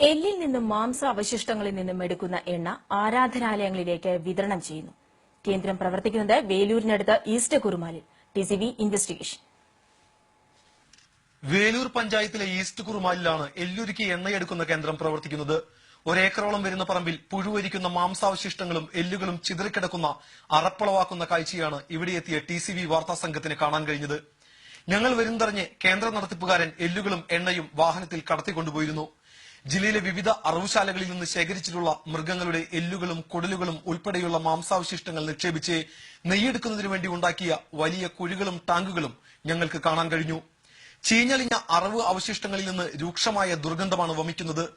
എല്ലിൽ നിന്നും മാംസാവശിഷ്ടങ്ങളിൽ നിന്നും എടുക്കുന്ന എണ്ണ ആരാധനാലയങ്ങളിലേക്ക് വിതരണം ചെയ്യുന്നു. കേന്ദ്രം പ്രവർത്തിക്കുന്നത് വേലൂരിനടുത്ത് east കുറുമാലിൽ. T C V investigation Velur പഞ്ചായത്തിലെ ഈസ്റ്റ് കുറുമാലിലാണ് എല്ലുരുക്കി എണ്ണയെടുക്കുന്ന കേന്ദ്രം പ്രവർത്തിക്കുന്നത്. ഒരേക്കറോളം വരുന്ന പറമ്പിൽ പുഴുവരിക്കുന്ന മാംസാവശിഷ്ടങ്ങളും എല്ലുകളും ചിതറിക്കിടക്കുന്ന അറപ്പളവാക്കുന്ന കാഴ്ചയാണ് ഇവിടെ എത്തിയ ടി സി വാർത്താ സംഘത്തിന് കാണാൻ കഴിഞ്ഞത്. ഞങ്ങൾ വരുന്നറിഞ്ഞ് കേന്ദ്ര നടത്തിപ്പുകാരൻ എല്ലുകളും എണ്ണയും വാഹനത്തിൽ കടത്തിക്കൊണ്ടുപോയിരുന്നു. ജില്ലയിലെ വിവിധ അറവുശാലകളിൽ നിന്ന് ശേഖരിച്ചിട്ടുള്ള മൃഗങ്ങളുടെ എല്ലുകളും കുടലുകളും ഉൾപ്പെടെയുള്ള മാംസാവശിഷ്ടങ്ങൾ നിക്ഷേപിച്ച് നെയ്യെടുക്കുന്നതിനു വേണ്ടി ഉണ്ടാക്കിയ വലിയ കുഴികളും ടാങ്കുകളും ഞങ്ങൾക്ക് കാണാൻ കഴിഞ്ഞു. ചീഞ്ഞളിഞ്ഞ അറവ് അവശിഷ്ടങ്ങളിൽ നിന്ന് രൂക്ഷമായ ദുർഗന്ധമാണ് വമിക്കുന്നത്.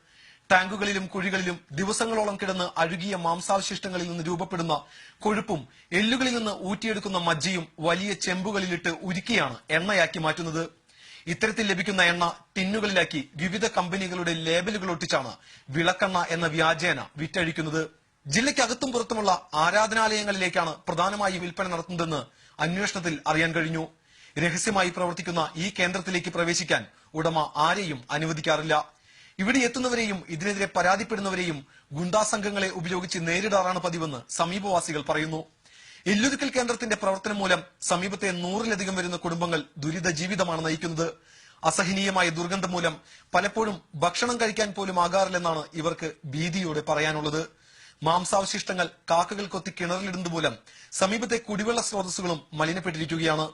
ടാങ്കുകളിലും കുഴികളിലും ദിവസങ്ങളോളം കിടന്ന് അഴുകിയ മാംസാവശിഷ്ടങ്ങളിൽ നിന്ന് രൂപപ്പെടുന്ന കൊഴുപ്പും എല്ലുകളിൽ നിന്ന് ഊറ്റിയെടുക്കുന്ന മജ്ജയും വലിയ ചെമ്പുകളിലിട്ട് ഉരുക്കിയാണ് എണ്ണയാക്കി മാറ്റുന്നത്. ഇത്തരത്തിൽ ലഭിക്കുന്ന എണ്ണ ടിന്നുകളിലാക്കി വിവിധ കമ്പനികളുടെ ലേബലുകൾ ഒട്ടിച്ചാണ് വിളക്കെണ്ണ എന്ന വ്യാജേന വിറ്റഴിക്കുന്നത്. ജില്ലയ്ക്കകത്തും പുറത്തുമുള്ള ആരാധനാലയങ്ങളിലേക്കാണ് പ്രധാനമായി വിൽപ്പന നടത്തുന്നതെന്ന് അന്വേഷണത്തിൽ അറിയാൻ കഴിഞ്ഞു. രഹസ്യമായി പ്രവർത്തിക്കുന്ന ഈ കേന്ദ്രത്തിലേക്ക് പ്രവേശിക്കാൻ ഉടമ ആരെയും അനുവദിക്കാറില്ല. ഇവിടെ എത്തുന്നവരെയും ഇതിനെതിരെ പരാതിപ്പെടുന്നവരെയും ഗുണ്ടാസംഘങ്ങളെ ഉപയോഗിച്ച് നേരിടാറാണ് പതിവെന്ന് സമീപവാസികൾ പറയുന്നു. എല്ലുരുക്കൽ കേന്ദ്രത്തിന്റെ പ്രവർത്തനം മൂലം സമീപത്തെ നൂറിലധികം വരുന്ന കുടുംബങ്ങൾ ദുരിത ജീവിതമാണ് നയിക്കുന്നത്. അസഹനീയമായ ദുർഗന്ധം മൂലം പലപ്പോഴും ഭക്ഷണം കഴിക്കാൻ പോലും ആകാറില്ലെന്നാണ് ഇവർക്ക് ഭീതിയോടെ പറയാനുള്ളത്. മാംസാവശിഷ്ടങ്ങൾ കാക്കകൾ കൊത്തി കിണറിലിടുന്നത് മൂലം സമീപത്തെ കുടിവെള്ള സ്രോതസ്സുകളും മലിനപ്പെട്ടിരിക്കുകയാണ്.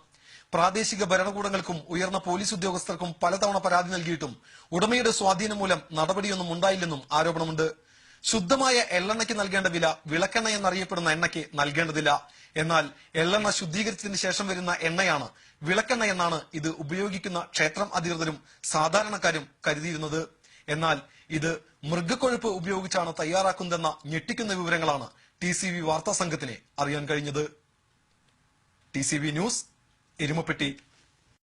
പ്രാദേശിക ഭരണകൂടങ്ങൾക്കും ഉയർന്ന പോലീസ് ഉദ്യോഗസ്ഥർക്കും പലതവണ പരാതി നൽകിയിട്ടും ഉടമയുടെ സ്വാധീനം മൂലം നടപടിയൊന്നും ഉണ്ടായില്ലെന്നും ആരോപണമുണ്ട്. ശുദ്ധമായ എള്ളെണ്ണയ്ക്ക് നൽകേണ്ട വില വിളക്കെണ്ണ എന്നറിയപ്പെടുന്ന എണ്ണയ്ക്ക് നൽകേണ്ടതില്ല. എന്നാൽ എള്ളെണ്ണ ശുദ്ധീകരിച്ചതിന് ശേഷം വരുന്ന എണ്ണയാണ് വിളക്കെണ്ണ എന്നാണ് ഇത് ഉപയോഗിക്കുന്ന ക്ഷേത്രം അധികൃതരും സാധാരണക്കാരും കരുതിയിരുന്നത്. എന്നാൽ ഇത് മൃഗക്കൊഴുപ്പ് ഉപയോഗിച്ചാണ് തയ്യാറാക്കുന്നതെന്ന ഞെട്ടിക്കുന്ന വിവരങ്ങളാണ് ടി സി വി വാർത്താ സംഘത്തിന് അറിയാൻ കഴിഞ്ഞത്. T C V news Erumapetty.